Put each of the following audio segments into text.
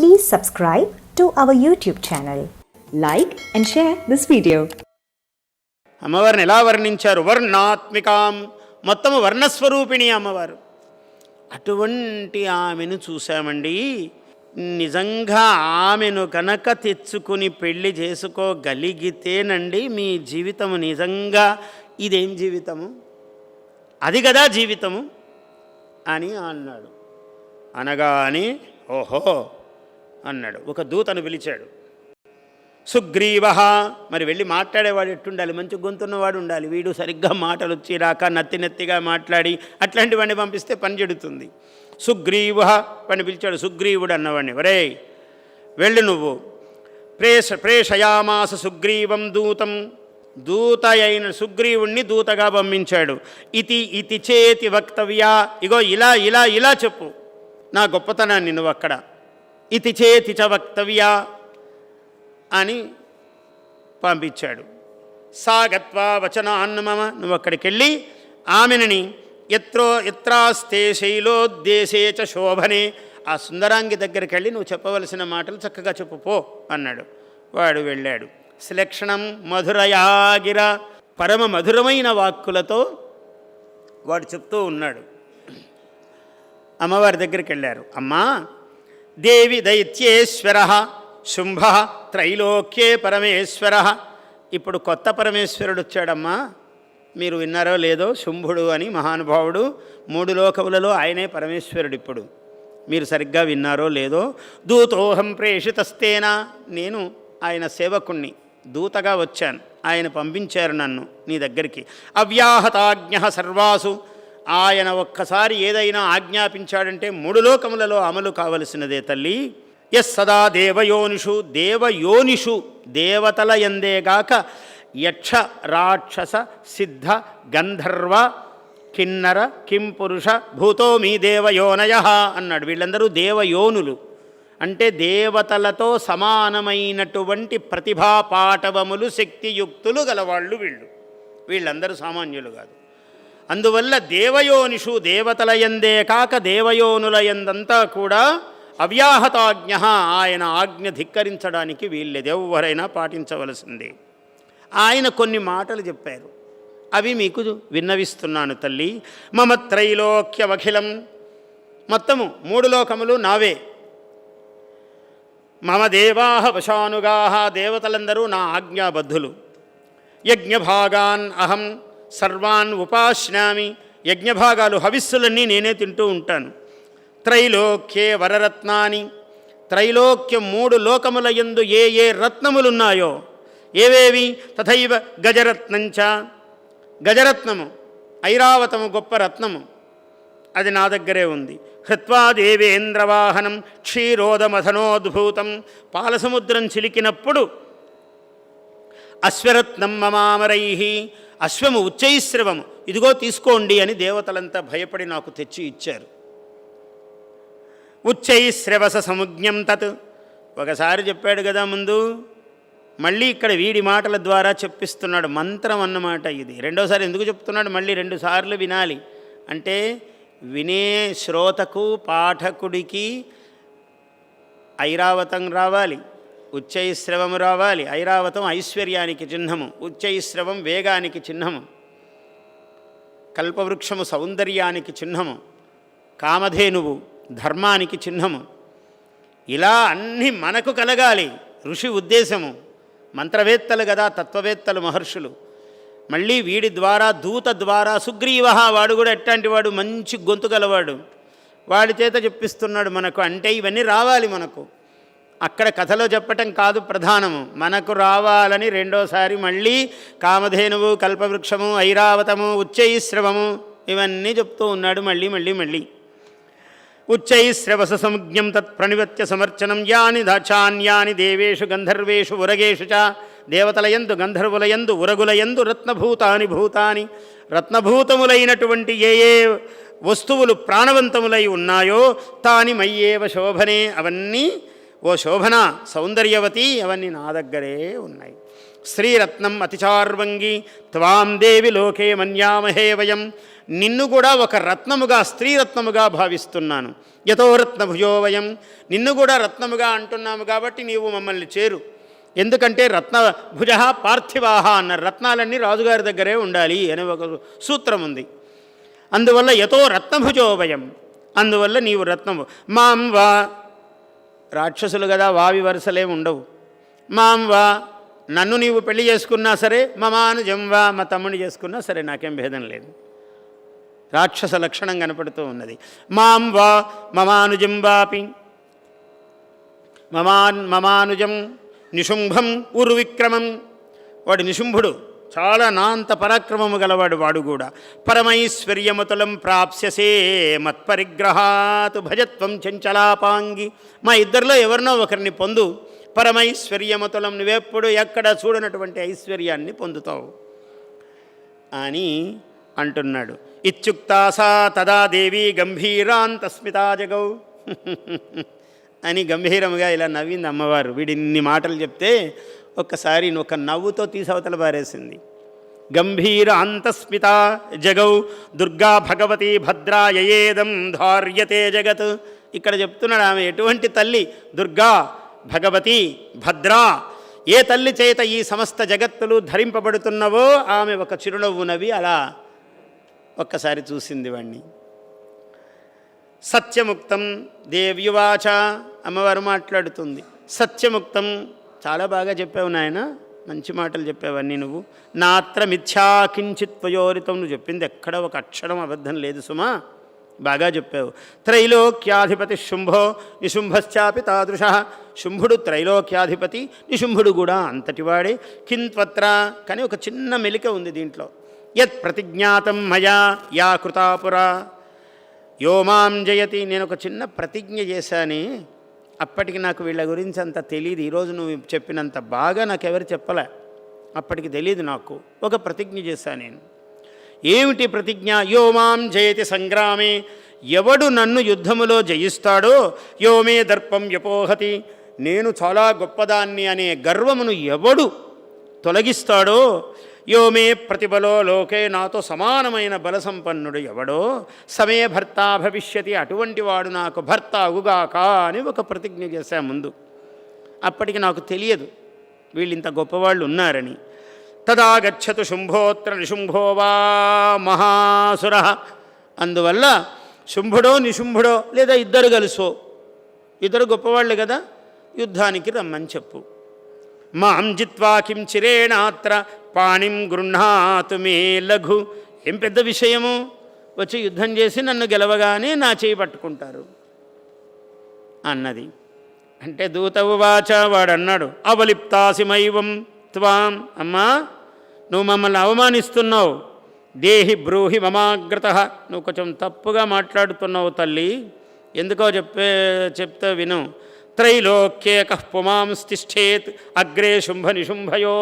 Please subscribe to our YouTube channel. Like and share this video. అమ్మవారిని ఎలా వర్ణించారు? వర్ణాత్మికాం. మొత్తం వర్ణస్వరూపిణి అమ్మవారు. అటువంటి ఆమెను చూశామండి. నిజంగా ఆమెను కనుక తెచ్చుకుని పెళ్ళి చేసుకోగలిగితేనండి మీ జీవితము నిజంగా ఇదేం జీవితము? అది కదా జీవితము? అని అన్నాడు. అనగానే ఓహో! అన్నాడు. ఒక దూతను పిలిచాడు. సుగ్రీవ మరి వెళ్ళి మాట్లాడేవాడు ఎట్టుండాలి? మంచి గొంతున్నవాడు ఉండాలి. వీడు సరిగ్గా మాటలు వచ్చి రాక నత్తి నత్తిగా మాట్లాడి అట్లాంటివన్నీ పంపిస్తే పని చెడుతుంది సుగ్రీవ వాడిని పిలిచాడు. సుగ్రీవుడు అన్నవాడిని వరే వెళ్ళు నువ్వు. ప్రేష ప్రేషయామాస సుగ్రీవం దూతం. దూత అయిన సుగ్రీవుణ్ణి దూతగా పంపించాడు. ఇతి ఇతి చేతి వక్తవ్య. ఇగో ఇలా ఇలా ఇలా చెప్పు. నా గొప్పతనాన్ని నువ్వు అక్కడ ఇతి చేతి చ వక్తవ్య అని పంపించాడు. సాగత్వా వచనాన్నమమ నువ్వు అక్కడికి వెళ్ళి ఆమెనని ఎత్రో ఎత్రాస్తే శైలోద్దేశే చ శోభనే ఆ సుందరాంగి దగ్గరికి వెళ్ళి నువ్వు చెప్పవలసిన మాటలు చక్కగా చెప్పుపో అన్నాడు. వాడు వెళ్ళాడు. శ్లక్షణం మధురయాగిర పరమ మధురమైన వాక్కులతో వాడు చెప్తూ ఉన్నాడు. అమ్మవారి దగ్గరికి వెళ్ళారు అమ్మా దేవి దైత్యేశ్వర శుంభ త్రైలోక్యే పరమేశ్వర. ఇప్పుడు కొత్త పరమేశ్వరుడు వచ్చాడమ్మా. మీరు విన్నారో లేదో శుంభుడు అని మహానుభావుడు మూడు లోకములలో ఆయనే పరమేశ్వరుడు ఇప్పుడు. మీరు సరిగ్గా విన్నారో లేదో దూతోహం ప్రేషితస్తేనా? నేను ఆయన సేవకుణ్ణి దూతగా వచ్చాను. ఆయన పంపించారు నన్ను నీ దగ్గరికి. అవ్యాహతాజ్ఞ సర్వాసు ఆయన ఒక్కసారి ఏదైనా ఆజ్ఞాపించాడంటే మూడు లోకములలో అమలు కావలసినదే తల్లి. ఎస్ సదా దేవయోనిషు దేవయోనిషు దేవతల ఎందేగాక యక్ష రాక్షస సిద్ధ గంధర్వ కిన్నర కింపురుష భూతో మీ దేవయోనయ అన్నాడు. వీళ్ళందరూ దేవయోనులు. అంటే దేవతలతో సమానమైనటువంటి ప్రతిభా పాటవములు శక్తియుక్తులు గలవాళ్ళు వీళ్ళు. వీళ్ళందరూ సామాన్యులు కాదు. అందువల్ల దేవయోనిషు దేవతలయందే కాక దేవయోనులయందంతా కూడా అవ్యాహతాజ్ఞ ఆయన ఆజ్ఞ ధిక్కరించడానికి వీళ్ళేది ఎవరైనా పాటించవలసిందే. ఆయన కొన్ని మాటలు చెప్పారు. అవి మీకు విన్నవిస్తున్నాను తల్లి. మమ త్రైలోక్యమఖిలం. మొత్తము మూడు లోకములు నావే. మమ దేవాహ వశానుగాహ దేవతలందరూ నా ఆజ్ఞాబద్ధులు. యజ్ఞభాగాన్ అహం సర్వాన్ ఉపాశ్నామి యజ్ఞభాగాలు హవిస్సులన్నీ నేనే తింటూ ఉంటాను. త్రైలోక్యే వరరత్నాని త్రైలోక్యం మూడు లోకముల ఎందు ఏ ఏ రత్నములున్నాయో ఏవేవి? తథైవ గజరత్నంచ. గజరత్నము ఐరావతము గొప్ప రత్నము. అది నా దగ్గరే ఉంది. హృత్వా దేవేంద్రవాహనం క్షీరోదమథనోద్భూతం. పాలసముద్రం చిలికినప్పుడు అశ్వరత్నం మమామరై. అశ్వము ఉచ్చైశ్రవము. ఇదిగో తీసుకోండి అని దేవతలంతా భయపడి నాకు తెచ్చి ఇచ్చారు. ఉచ్చైశ్రవస సముజ్ఞం తత్. ఒకసారి చెప్పాడు కదా ముందు. మళ్ళీ ఇక్కడ వీడి మాటల ద్వారా చెప్పిస్తున్నాడు మంత్రం అన్నమాట ఇది. రెండోసారి ఎందుకు చెప్తున్నాడు? మళ్ళీ రెండు సార్లు వినాలి. అంటే వినే శ్రోతకు పాఠకుడికి ఐరావతం రావాలి. ఉచ్చైశ్రవము రావాలి. ఐరావతం ఐశ్వర్యానికి చిహ్నము. ఉచ్చైశ్రవం వేగానికి చిహ్నము. కల్పవృక్షము సౌందర్యానికి చిహ్నము. కామధేనువు ధర్మానికి చిహ్నము. ఇలా అన్నీ మనకు కలగాలి. ఋషి ఉద్దేశము. మంత్రవేత్తలు కదా తత్వవేత్తలు మహర్షులు. మళ్ళీ వీడి ద్వారా దూత ద్వారా సుగ్రీవ వాడు కూడా ఎట్లాంటి వాడు? మంచి గొంతు గలవాడు. వాడి చేత చెప్పిస్తున్నాడు మనకు. అంటే ఇవన్నీ రావాలి మనకు. అక్కడ కథలో చెప్పటం కాదు ప్రధానము. మనకు రావాలని రెండోసారి మళ్ళీ కామధేనువు కల్పవృక్షము ఐరావతము ఉచ్చైశ్రవము ఇవన్నీ చెప్తూ ఉన్నాడు మళ్ళీ మళ్ళీ మళ్ళీ. ఉచ్చైశ్రవస సంజ్ఞం తత్ ప్రణివత్య సమర్చనం యాని దాచాన్యాని దేవేషు గంధర్వేషు ఉరగేషు చ దేవతలయందు గంధర్వులయందు ఉరగులయందు రత్నభూతాని భూతాని. రత్నభూతములైనటువంటి ఏ ఏ వస్తువులు ప్రాణవంతములై ఉన్నాయో తాని మయ్యేవ శోభనే అవన్నీ ఓ శోభన సౌందర్యవతి అవన్నీ నా దగ్గరే ఉన్నాయి. శ్రీరత్నం అతిచార్వంగి త్వాం దేవి లోకే మన్యామహే వయం. నిన్ను కూడా ఒక రత్నముగా స్త్రీరత్నముగా భావిస్తున్నాను. యతో రత్నభుజో వయం. నిన్ను కూడా రత్నముగా అంటున్నాము కాబట్టి నీవు మమ్మల్ని చేరు. ఎందుకంటే రత్న భుజ పార్థివాహ అన్న రత్నాలన్నీ రాజుగారి దగ్గరే ఉండాలి అనే ఒక సూత్రం ఉంది. అందువల్ల యతో రత్నభుజో వయం. అందువల్ల నీవు రత్నము. మాం వా రాక్షసులు కదా వావి వరుసలే ఉండవు. మాం వా నన్ను నీవు పెళ్ళి చేసుకున్నా సరే మమానుజం వా మా తమ్ముని చేసుకున్నా సరే నాకేం భేదం లేదు. రాక్షస లక్షణం కనపడుతూ ఉన్నది. మాం వా మమానుజం వాపి. మమాన్ మమానుజం నిశుంభం ఉర్విక్రమం. వాడు నిశుంభుడు. చాలా నాంత పరాక్రమము గలవాడు వాడు కూడా. పరమైశ్వర్యమతులం ప్రాప్స్యసే మత్పరిగ్రహాతు భజత్వం చంచలాపాంగి. మా ఇద్దరిలో ఎవరినో ఒకరిని పొందు. పరమైశ్వర్యమతులం నువ్వెప్పుడు ఎక్కడ చూడనటువంటి ఐశ్వర్యాన్ని పొందుతావు? అని అంటున్నాడు. ఇత్యుక్తాసా తదా దేవి గంభీరాంతస్మితా జగౌ. అని గంభీరముగా ఇలా నవ్వింది అమ్మవారు. వీడిన్ని మాటలు చెప్తే ఒక్కసారి ఒక నవ్వుతో తీసవతల పారేసింది. గంభీర అంతస్మిత జగౌ దుర్గా భగవతి భద్రా యయేదం ధార్యతే జగత్. ఇక్కడ చెప్తున్నాడు ఆమె ఎటువంటి తల్లి దుర్గా భగవతి భద్రా ఏ తల్లి చేత ఈ సమస్త జగత్తులు ధరింపబడుతున్నవో ఆమె ఒక చిరునవ్వు నవ్వి అలా ఒక్కసారి చూసింది వాణ్ణి. సత్యముక్తం దేవ్యువాచ అమ్మవారు మాట్లాడుతుంది. సత్యముక్తం చాలా బాగా చెప్పావు నాయన. మంచి మాటలు చెప్పావన్నీ నువ్వు. నాత్ర మిథ్యా కించిత్ త్వయోరితం నువ్వు చెప్పింది ఎక్కడ ఒక అక్షరం అబద్ధం లేదు సుమా. బాగా చెప్పావు. త్రైలోక్యాధిపతి శుంభో నిశుంభశ్చాపి తాదృశ. శుంభుడు త్రైలోక్యాధిపతి నిశుంభుడు కూడా అంతటివాడే. కింత్వత్ర కానీ ఒక చిన్న మెలిక ఉంది దీంట్లో. యత్ ప్రతిజ్ఞాతం మయా యా కృతాపురా. యో మాం జయతి. నేను ఒక చిన్న ప్రతిజ్ఞ చేశానే. అప్పటికి నాకు వీళ్ళ గురించి అంత తెలియదు ఈరోజు నువ్వు చెప్పినంత బాగా నాకు ఎవరు చెప్పలే. అప్పటికి తెలియదు నాకు. ఒక ప్రతిజ్ఞ చేశాను నేను. ఏమిటి ప్రతిజ్ఞ? యో మాం జయతి సంగ్రామే. ఎవడు నన్ను యుద్ధములో జయిస్తాడో యోమే దర్పం వ్యపోహతి. నేను చాలా గొప్పదాన్ని అనే గర్వమును ఎవడు తొలగిస్తాడో యో మే ప్రతిబలో లోకే నాతో సమానమైన బలసంపన్నుడు ఎవడో సమే భర్త భవిష్యతి అటువంటి వాడు నాకు భర్త అగుగాక అని ఒక ప్రతిజ్ఞ చేశా ముందు. అప్పటికి నాకు తెలియదు వీళ్ళు ఇంత గొప్పవాళ్ళు ఉన్నారని. తదా గచ్చతు శుంభోత్ర నిశుంభో వా మహాసుర. అందువల్ల శుంభుడో నిశుంభుడో లేదా ఇద్దరు కలుసో. ఇద్దరు గొప్పవాళ్ళు కదా యుద్ధానికి రమ్మని చెప్పు. మాం జిత్వా కిం చిరేణాత్ర పాణిం గృహ్ణాతు మే లఘు. ఏం పెద్ద విషయము? వచ్చి యుద్ధం చేసి నన్ను గెలవగానే నా చేయి పట్టుకుంటారు. అన్నది. అంటే దూతవు వాచ వాడన్నాడు అవలిప్తాసిమైవం త్వాం. అమ్మా నువ్వు మమ్మల్ని అవమానిస్తున్నావు. దేహి బ్రూహి మమాగ్రత. నువ్వు కొంచెం తప్పుగా మాట్లాడుతున్నావు తల్లి. ఎందుకో చెప్పే చెప్తే విను. త్రైలోక్యేక పుమాంస్తిష్ఠేత్ అగ్రే శుంభ నిశుంభయో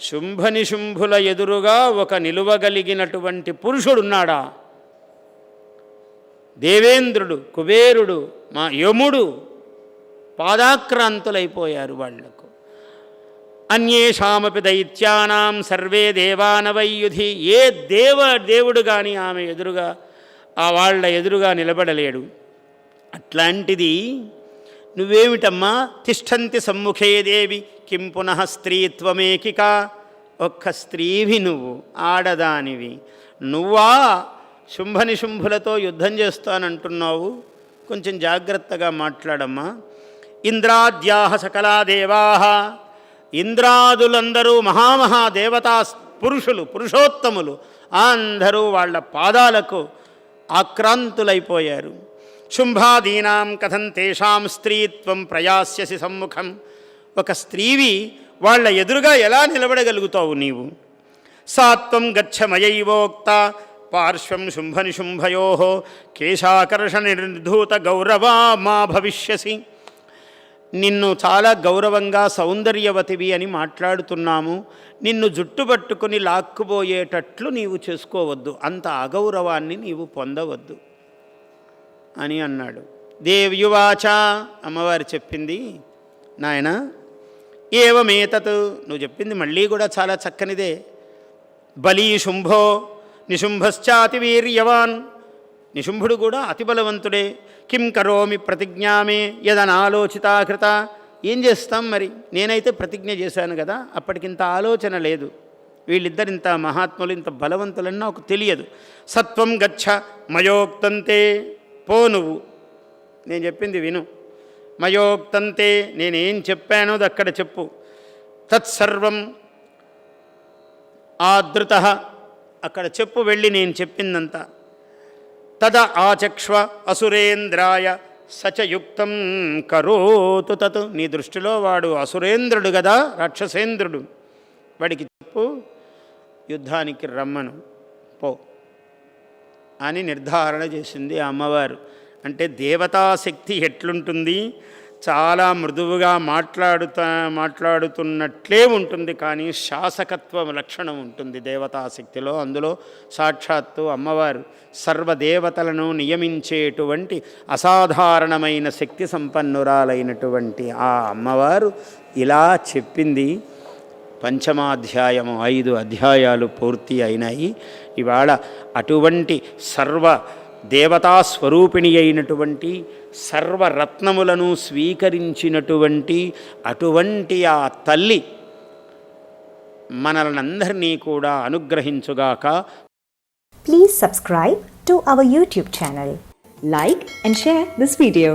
శుంభ నిశుంభుల ఎదురుగా ఒక నిలువగలిగినటువంటి పురుషుడున్నాడా? దేవేంద్రుడు కుబేరుడు మా యముడు పాదాక్రాంతులైపోయారు వాళ్ళకు. అన్యేషామపి దైత్యానాం సర్వే దేవానవయుధి. ఏ దేవ దేవుడు కానీ ఆమె ఎదురుగా ఆ వాళ్ళ ఎదురుగా నిలబడలేడు. అట్లాంటిది నువ్వేమిటమ్మా? తిష్టంతి సమ్ముఖే దేవి. కిం పునః స్త్రీత్వమేకిక ఒక్క స్త్రీవి నువ్వు ఆడదానివి. నువ్వా శుంభనిశుంభులతో యుద్ధం చేస్తానంటున్నావు? కొంచెం జాగ్రత్తగా మాట్లాడమ్మా. ఇంద్రాద్యాహ సకలా దేవా ఇంద్రాదులందరూ మహామహాదేవతా పురుషులు పురుషోత్తములు. అందరూ వాళ్ళ పాదాలకు ఆక్రాంతులైపోయారు. శుంభాదీనాం కథం తేషాం స్త్రీత్వం ప్రయాస్యసి సమ్ముఖం. ఒక స్త్రీవి వాళ్ళ ఎదురుగా ఎలా నిలబడగలుగుతావు నీవు? సాత్వం గచ్చమయైవోక్త పార్శ్వం శుంభనిశుంభయో కేశాకర్షణ నిర్ధూత గౌరవా మా భవిష్యసి. నిన్ను చాలా గౌరవంగా సౌందర్యవతివి అని మాట్లాడుతున్నాము. నిన్ను జుట్టు పట్టుకుని లాక్కుపోయేటట్లు నీవు చేసుకోవద్దు. అంత అగౌరవాన్ని నీవు పొందవద్దు. అని అన్నాడు. దేవ్యువాచ అమ్మవారు చెప్పింది నాయన ఏవమేతత్? నువ్వు చెప్పింది మళ్ళీ కూడా చాలా చక్కనిదే. బలి శుంభో నిశుంభశ్చాతి వీర్యవాన్. నిశుంభుడు కూడా అతి బలవంతుడే. కిం కరోమి ప్రతిజ్ఞామే యదనాలోచితాకృత ఏం చేస్తాం మరి? నేనైతే ప్రతిజ్ఞ చేశాను కదా అప్పటికింత ఆలోచన లేదు. వీళ్ళిద్దరు ఇంత మహాత్ములు ఇంత బలవంతులన్నా నాకు తెలియదు. సత్వం గచ్చ మయోక్తంతే. పో నువ్వు. నేను చెప్పింది విను. మయోక్తంతే నేనేం చెప్పానో అది అక్కడ చెప్పు. తత్సర్వం ఆదృత. అక్కడ చెప్పు వెళ్ళి నేను చెప్పిందంతా. తద ఆచక్ష్వ అసురేంద్రాయ సచయుక్తం కరోతు తత్. నీ దృష్టిలో వాడు అసురేంద్రుడు కదా రాక్షసేంద్రుడు. వాడికి చెప్పు యుద్ధానికి రమ్మను. పో. అని నిర్ధారణ చేసింది ఆ అమ్మవారు. అంటే దేవతాశక్తి ఎట్లుంటుంది? చాలా మృదువుగా మాట్లాడుతా మాట్లాడుతున్నట్లే ఉంటుంది కానీ శాసకత్వ లక్షణం ఉంటుంది దేవతాశక్తిలో. అందులో సాక్షాత్తు అమ్మవారు సర్వదేవతలను నియమించేటువంటి అసాధారణమైన శక్తి సంపన్నురాలైనటువంటి ఆ అమ్మవారు ఇలా చెప్పింది. పంచమాధ్యాయము ఐదు అధ్యాయాలు పూర్తి అయినాయి. ఇవాళ అటువంటి సర్వ దేవతా స్వరూపిణి అయినటువంటి సర్వరత్నములను స్వీకరించినటువంటి అటువంటి ఆ తల్లి మనలందరినీ కూడా అనుగ్రహించుగాక. Please subscribe to our YouTube channel like and share this video